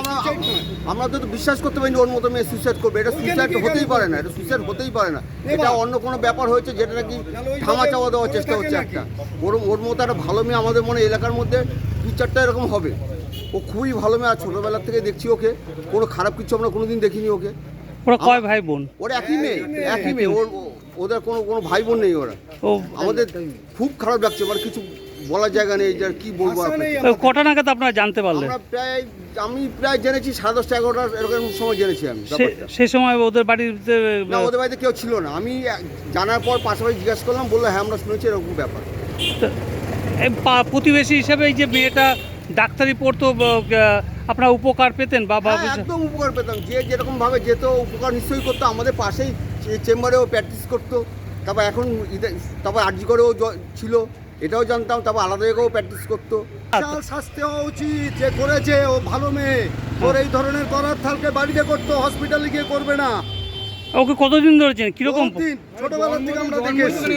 আমরা আমরা তো বিশ্বাস করতে পারি না ওর মতো মেয়ে সুইসাইড করবে। এটা সুইসাইড হতেই পারে না এটা সুইসাইড হতেই পারে না। এটা অন্য কোনো ব্যাপার হয়েছে যেটা নাকি থামা চাওয়া দেওয়ার চেষ্টা হচ্ছে একটা। ওর ওর মতো একটা ভালো মেয়ে আমাদের মনে হয় এলাকার মধ্যে দু চারটা এরকম হবে। ও খুবই ভালো মেয়ে আর ছোটোবেলার থেকে দেখছি ওকে। কোনো খারাপ কিছু আমরা কোনোদিন দেখিনি ওকে। ওরা কয় ভাই বোন? ওর একই মেয়ে একই মেয়ে। ওর ওদের কোনো কোনো ভাই বোন নেই ওরা। আমাদের খুব খারাপ লাগছে মানে কিছু বলার জায়গা নেই যে আর কি বলব কটা নাগাদ আপনারা জানতে পারলেন? আমরা প্রায় আমি প্রায় জেনেছি সাড়ে দশটা এগারোটার এরকম সময় জেনেছি আমি সে- সেই সময় ওদের বাড়িতে না ওদের বাড়িতে কেউ ছিল না। আমি জানার পর পাশাপাশি জিজ্ঞাসা করলাম বলল হ্যাঁ আমরা শুনেছি এরকম ব্যাপার। এই প্রতিবেশী হিসেবে এই যে মেয়েটা ডাক্তারি পড়তো আপনারা উপকার পেতেন বা হ্যাঁ, একদম উপকার পেতাম। যে যেরকম ভাবে যেত উপকার নিশ্চয়ই করতো। আমাদের পাশেই চেম্বারেও প্র্যাকটিস করতো। তারপর এখন তারপর আর্জি করেও জ- ছিল। এটাও জানতাম তারপর আলাদা জায়গাও প্র্যাকটিস করতো। শাস্তি হওয়া উচিত যে করেছে ও ভালো মেয়ে। ওর এই ধরনের করার থালকে বাড়িতে করতো হসপিটালে গিয়ে করবে না। ওকে কতদিন ধরেছেন? কীরকম? ছোটবেলার ছোটবেলা থেকে আমরা দেখে এসেছি।